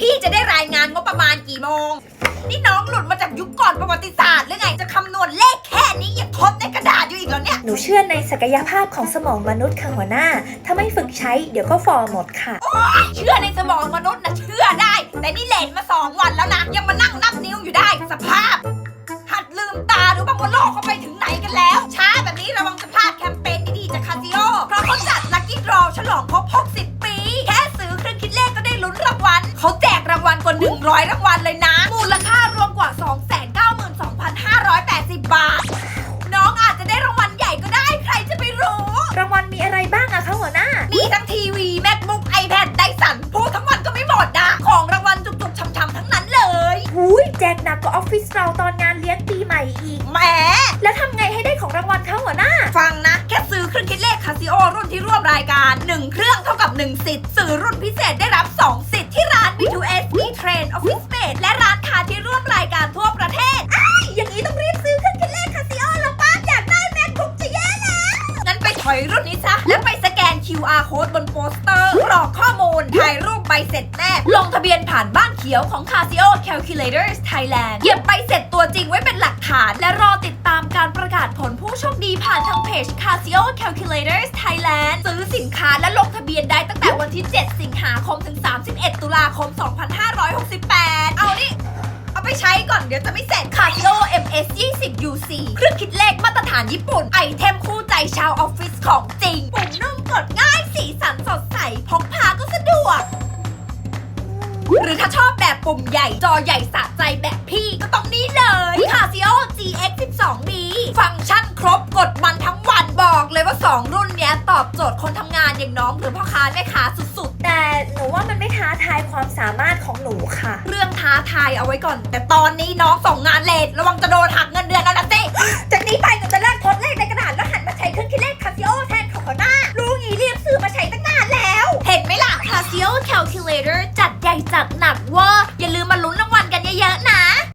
พี่จะได้รายงานงบประมาณกี่โมง นี่น้องหลุดมาจากยุคก่อนประวัติศาสตร์หรือไง จะคำนวณเลขแค่นี้ยังทดในกระดาษอยู่อีกเหรอเนี่ย หนูเชื่อในศักยภาพของสมองมนุษย์ค่ะหัวหน้า ถ้าไม่ฝึกใช้เดี๋ยวก็ฟอร์หมดค่ะเชื่อในสมองมนุษย์นะเชื่อได้ แต่นี่เลนมาสองวันแล้วนะยังมานั่งนับนิ้วอยู่ได้สภาพ หัดลืมตาดูบ้างว่าโลกเขาไปถึงไหนกันแล้ว ช้าแบบนี้ระวังจะพลาดแคมเปญดีๆจากคาซิโอเพราะเขาจัดลัคกี้ดรอฉลองครบ60 ปี แค่ซื้อเครื่องคิดเลขก็ได้ลุ้นรางวัล เขาแจกรางวัลกว่า 100 รางวัลเลยนะ มูลค่ารวมกว่า 292,580 บาท น้องอาจจะได้รางวัลใหญ่ก็ได้ใครจะไปรู้ รางวัลมีอะไรบ้างอะคะหัวหน้า มีทั้งทีวี MacBook iPad ไดสันพูดทั้งวันก็ไม่หมดนะของรางวัลจุกๆช่ำๆทั้งนั้นเลยหูยแจกหนักกว่าออฟฟิศเราตอนงานเลี้ยงปีใหม่อีก แหม แล้วทำไงให้ได้ของรางวัลคะหัวหน้า ฟังนะ แค่ซื้อเครื่องคิดเลขคาซิโอรุ่นที่ร่วมรายการ 1 เครื่องเท่ากับ 1 สิทธิ์ ซื้อรุ่นพิเศษได้รับ2 ถอยรุ่นนี้ซะ แล้วไปสแกน QR code บนโปสเตอร์กรอกข้อมูล ถ่ายรูปใบเสร็จแนบลงทะเบียนผ่านบ้านเขียวของ Casio Calculators Thailand เก็บใบเสร็จตัวจริงไว้เป็นหลักฐาน และรอติดตามการประกาศผลผู้โชคดีผ่านทางเพจ Casio Calculators Thailand ซื้อสินค้าและลงทะเบียนได้ตั้งแต่วันที่ 7 สิงหาคมถึง 31 ตุลาคม 2568 ไปใช้ก่อนเดี๋ยวจะไม่เสร็จ Casio MS 20 UC เครื่องคิดเลขมาตรฐานญี่ปุ่น ไอเทมคู่ใจชาวออฟฟิศของจริง ปุ่มนุ่มกดง่ายสีสันสดใสพกพาก็สะดวก หรือถ้าชอบแบบปุ่มใหญ่จอใหญ่สะใจแบบพี่ก็ต้องนี่เลย Casio GX 12 b ฟังก์ชันครบกดมันทั้งวันบอกเลยว่า 2 รุ่นเนี้ยตอบโจทย์คนทำงานอย่างน้องหรือพ่อค้าแม่ค้าสุดๆ แต่หนูว่ามันไม่ท้าทายความสามารถของหนูค่ะ เรื่อง ทาทายเอาไว้ก่อน แต่ตอนนี้น้องส่งงานเลทระวังจะโดนหักเงินเดือนแล้วนะสิจากนี้ไปหนูจะเลิกทดเลขในกระดาษแล้วหันมาใช้เครื่องคิดเลขคาซิโอแทนของหน้า รู้งี้รีบซื้อมาใช้ตั้งนานแล้ว เห็นไหมล่ะ Casio Calculator จัดใหญ่จัดหนักเว่าอย่าลืมมาลุ้นรางวัลกันเยอะๆนะ